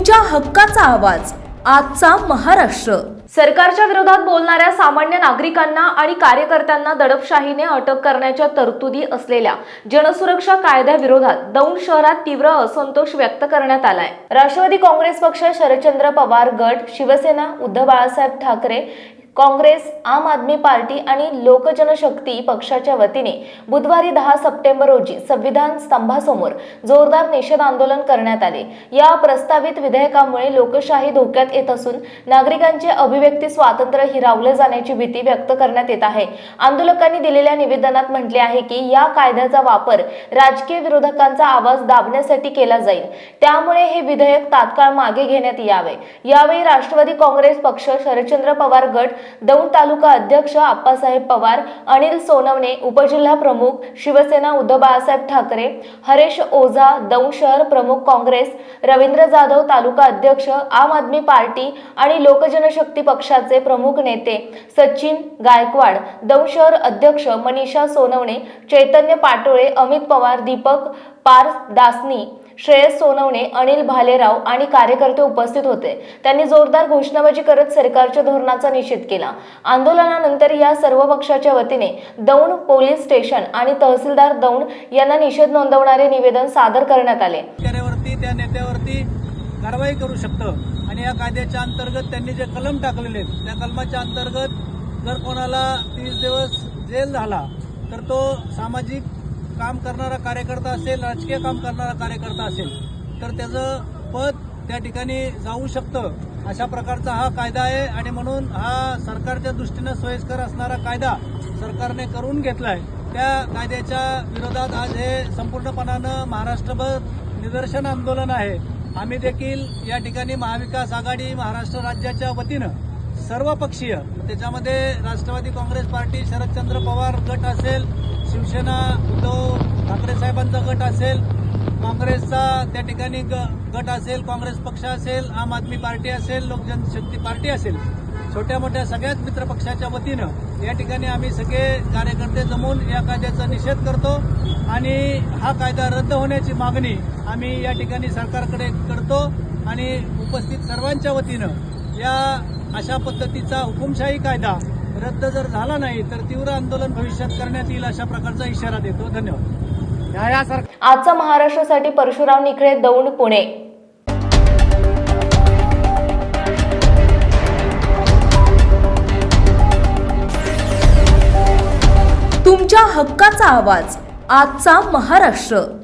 तुमच्या हक्काचा आवाज. आजचा महाराष्ट्र. सरकारच्या विरोधात बोलणाऱ्या सामान्य नागरिकांना आणि कार्यकर्त्यांना दडपशाहीने अटक करण्याच्या तरतुदी असलेल्या जनसुरक्षा कायद्याविरोधात दौंड शहरात तीव्र असंतोष व्यक्त करण्यात आलाय. राष्ट्रवादी काँग्रेस पक्ष शरदचंद्र पवार गट शिवसेना उद्धव बाळासाहेब ठाकरे काँग्रेस आम आदमी पार्टी आणि लोकजनशक्ती पक्षाच्या वतीने बुधवारी दहा सप्टेंबर रोजी संविधान स्तंभासमोर जोरदार निषेध आंदोलन करण्यात आले. या प्रस्तावित विधेयकामुळे लोकशाही धोक्यात येत असून नागरिकांचे अभिव्यक्ती स्वातंत्र्य हिरावले जाण्याची भीती व्यक्त करण्यात येत आहे. आंदोलकांनी दिलेल्या निवेदनात म्हटले आहे की या कायद्याचा वापर राजकीय विरोधकांचा आवाज दाबण्यासाठी केला जाईल. त्यामुळे हे विधेयक तात्काळ मागे घेण्यात यावे. यावेळी राष्ट्रवादी काँग्रेस पक्ष शरदचंद्र पवार गट दौंड तालुका अध्यक्ष आप्पासाहेब पवार अनिल सोनवणे उपजिल्हा प्रमुख शिवसेना उद्धव बाळासाहेब ठाकरे हरेश ओझा दौंड शहर प्रमुख काँग्रेस रवींद्र जाधव तालुका अध्यक्ष आम आदमी पार्टी आणि लोकजनशक्ती पक्षाचे प्रमुख नेते सचिन गायकवाड दौंड शहर अध्यक्ष मनीषा सोनवणे चैतन्य पाटोळे अमित पवार दीपक पार दासनी श्रेयस सोनवणे अनिल भालेराव आणि कार्यकर्ते उपस्थित होते. त्यांनी जोरदार घोषणाबाजी करत सरकारच्या धोरणाचा निषेध केला. आंदोलनानंतर या सर्व पक्षाच्या वतीने दौंड पोलीस स्टेशन आणि तहसीलदार दौंड यांना निषेध नोंदवणारे निवेदन सादर करण्यात आले. त्या नेत्यावरती कारवाई करू शकतं. आणि या कायद्याच्या अंतर्गत त्यांनी जे कलम टाकलेले आहेत त्या कलमाच्या अंतर्गत जर कोणाला तीस दिवस जेल झाला तर तो सामाजिक काम करणारा कार्यकर्ता असेल राजकीय काम करणारा कार्यकर्ता असेल तर त्याचं पद त्या ठिकाणी जाऊ शकतं. अशा प्रकारचा हा कायदा आहे आणि म्हणून हा सरकारच्या दृष्टीनं सोयीस्कर असणारा कायदा सरकारने करून घेतला आहे त्या कायद्याच्या विरोधात आज हे संपूर्णपणानं महाराष्ट्रभर निदर्शन आंदोलन आहे. आम्ही देखील या ठिकाणी महाविकास आघाडी महाराष्ट्र राज्याच्या वतीनं सर्व पक्षीय त्याच्यामध्ये राष्ट्रवादी काँग्रेस पार्टी शरदचंद्र पवार गट असेल शिवसेना उद्धव ठाकरे साहेबांचा गट असेल काँग्रेसचा त्या ठिकाणी ग- गट असेल काँग्रेस पक्ष असेल आम आदमी पार्टी असेल लोकजनशक्ती पार्टी असेल. छोट्या मोठ्या सगळ्याच मित्रपक्षाच्या वतीनं या ठिकाणी आम्ही सगळे कार्यकर्ते जमून या कायद्याचा निषेध करतो आणि हा कायदा रद्द होण्याची मागणी आम्ही या ठिकाणी सरकारकडे करतो आणि उपस्थित सर्वांच्या वतीनं या अशा पद्धतीचा हुकुमशाही कायदा रद्द जर झाला नाही तर तीव्र आंदोलन भविष्यात करण्यात येईल अशा प्रकारचा इशारा देतो. धन्यवाद. आजचा महाराष्ट्रासाठी परशुराम निखळे दौंड पुणे. तुमच्या हक्काचा आवाज आजचा महाराष्ट्र.